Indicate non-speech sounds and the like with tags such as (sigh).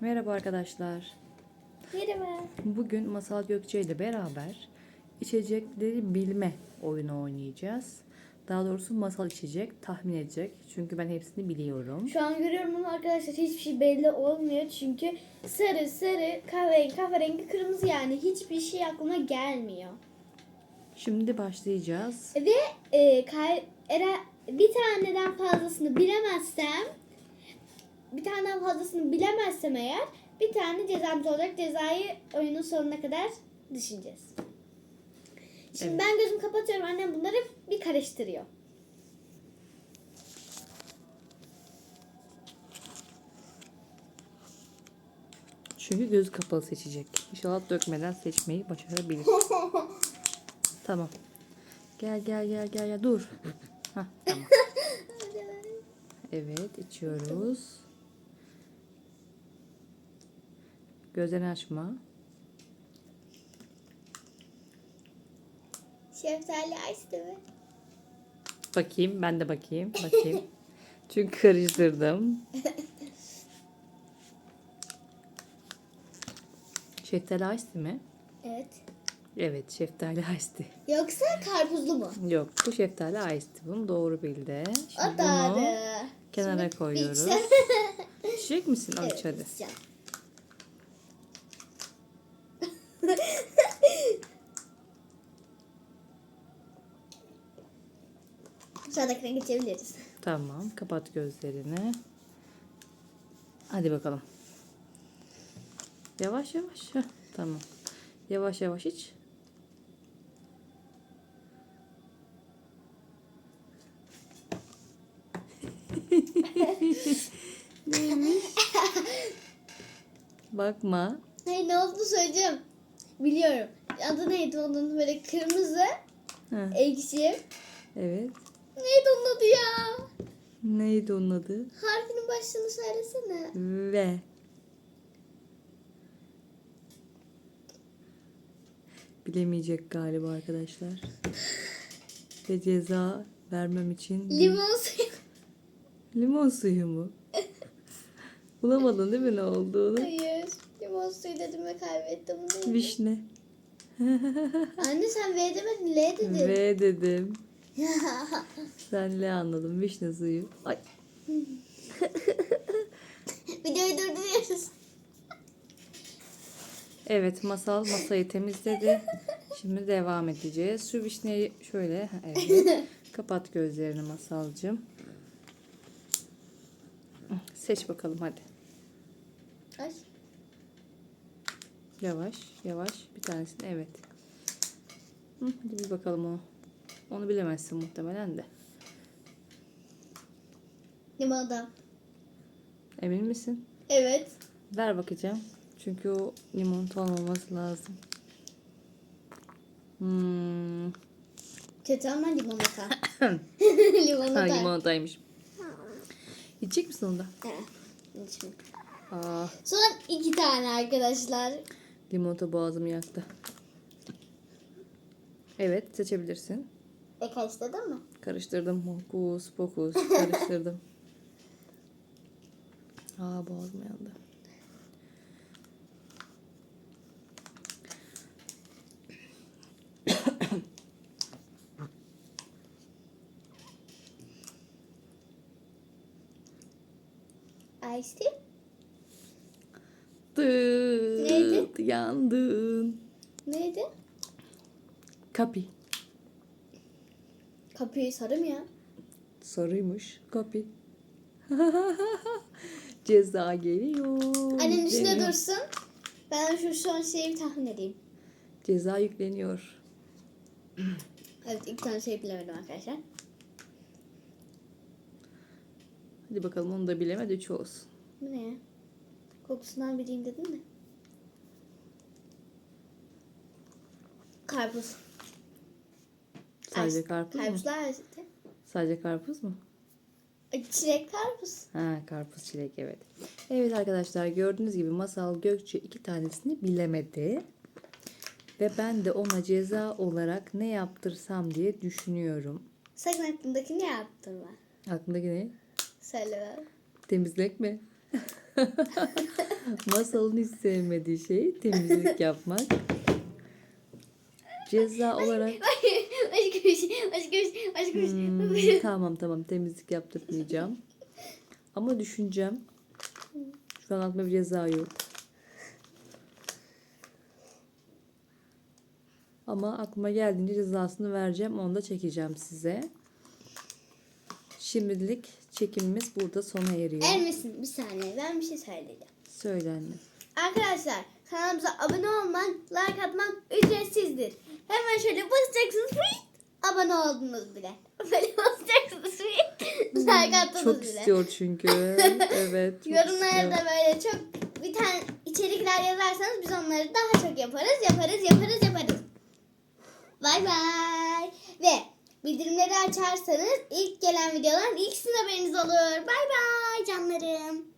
Merhaba arkadaşlar. Merhaba. Bugün Masal Gökçe ile beraber içecekleri bilme oyunu oynayacağız. Daha doğrusu masal içecek, tahmin edecek. Çünkü ben hepsini biliyorum. Şu an görüyorum ama arkadaşlar hiçbir şey belli olmuyor. Çünkü sarı, sarı, kahverengi, kahverengi, kırmızı yani hiçbir şey aklıma gelmiyor. Şimdi başlayacağız. Ve e, kay- eğer bir taneden fazlasını bilemezsem bir taneden fazlasını bilemezsem eğer bir tane cezamız olacak. Cezayı oyunun sonuna kadar düşüneceğiz. Şimdi Evet. ben gözümü kapatıyorum. Annem bunları bir karıştırıyor. Çünkü göz kapalı seçecek. İnşallah dökmeden seçmeyi başarabilir. (laughs) tamam. Gel gel gel gel gel dur. (laughs) Hah, tamam. Evet içiyoruz. Gözlerini açma. Şeftali açtı mı? Bakayım ben de bakayım. Bakayım. (laughs) Çünkü karıştırdım. Şeftali ice mi? Evet. Evet şeftali ice Yoksa karpuzlu mu? Yok bu şeftali ice Bunu doğru bildi. Şimdi O bunu doğru. kenara Şimdi koyuyoruz. İçecek misin? Al Evet, hadi. içeceğim. Sıradakine geçebiliriz. Tamam kapat gözlerini. Hadi bakalım. Yavaş yavaş. Heh, tamam. Yavaş yavaş iç. (laughs) Neymiş? Bakma. Hayır ne olduğunu söyleyeceğim. Biliyorum. Adı neydi onun böyle kırmızı, Ha, ekşi. evet. Neydi onun adı ya? Neydi onun adı? Harfinin başlığını söylesene. Ve. Bilemeyecek galiba arkadaşlar. Ve ceza vermem için Limon suyu. limon suyu mu? Bulamadın değil mi ne olduğunu? Hayır. Limon suyu dedim ve kaybettim. Vişne. Anne sen V demedin L dedin. Ve dedim. (laughs) Sen ne anladın? Vişne suyu. Ay. (laughs) Videoyu durduruyoruz. Evet masal masayı temizledi. Şimdi devam edeceğiz. Şu vişneyi şöyle. Evet. (laughs) Kapat gözlerini masalcığım. Seç bakalım hadi. Ay. Yavaş yavaş bir tanesini evet. Hı, hadi bir bakalım o. Onu bilemezsin muhtemelen de. Limonda. Emin misin? Evet. Ver bakacağım. Çünkü o limonata olmaması lazım. Hmm. Kötü ama limonata. (laughs) Ha, limonata. limonataymış. İçecek misin onu da? Evet. Aa, Son iki tane arkadaşlar. limonata boğazımı yaktı. Evet seçebilirsin. E karıştırdın mı? Karıştırdım. Hokus pokus karıştırdım. (laughs) Aa boğazım yandı. Ice. Dıt, Neydi? yandın. Neydi? Kapi. Kapıyı sarı mı ya? Sarıymış. Kapi. (laughs) Ceza geliyor. Annenin üstüne Geliyor. dursun. Ben şu son şeyi bir tahmin edeyim. Ceza yükleniyor. Evet ilk tane şey bilemedim arkadaşlar. Hadi bakalım onu da bilemedi. Üç olsun. Bu ne ya? Kokusundan bileyim dedin mi? Karpuz. Sadece karpuz mu? Karpuzlar işte. Sadece karpuz mu? Ay, Çilek karpuz. Ha karpuz çilek evet. Evet arkadaşlar gördüğünüz gibi Masal Gökçe iki tanesini bilemedi. Ve ben de ona ceza olarak ne yaptırsam diye düşünüyorum. Sakın aklındaki ne yaptın ben? Aklındaki ne? Söyle ben. Temizlek mi? (laughs) Masalın hiç sevmediği şey temizlik yapmak. Ceza olarak şey, şey, şey. Hmm, tamam tamam temizlik yaptırmayacağım. Ama düşüneceğim. Şu an aklımda bir ceza yok. Ama aklıma geldiğince cezasını vereceğim. Onu da çekeceğim size. Şimdilik çekimimiz burada sona eriyor. Ermesin bir saniye ben bir şey söyleyeceğim. Söyle anne. Arkadaşlar kanalımıza abone olmak, like atmak ücretsizdir. Hemen şöyle basacaksınız. Abone oldunuz bile. (laughs) Böyle basacaksınız. Fıy! like attınız Çok bile. istiyor çünkü. (laughs) Evet. çok Yorumlara da böyle çok bir tane içerikler yazarsanız biz onları daha çok yaparız, yaparız, yaparız, yaparız. Bay bay. Ve bildirimleri açarsanız ilk gelen videoların ilk sizin haberiniz olur. Bay bay canlarım.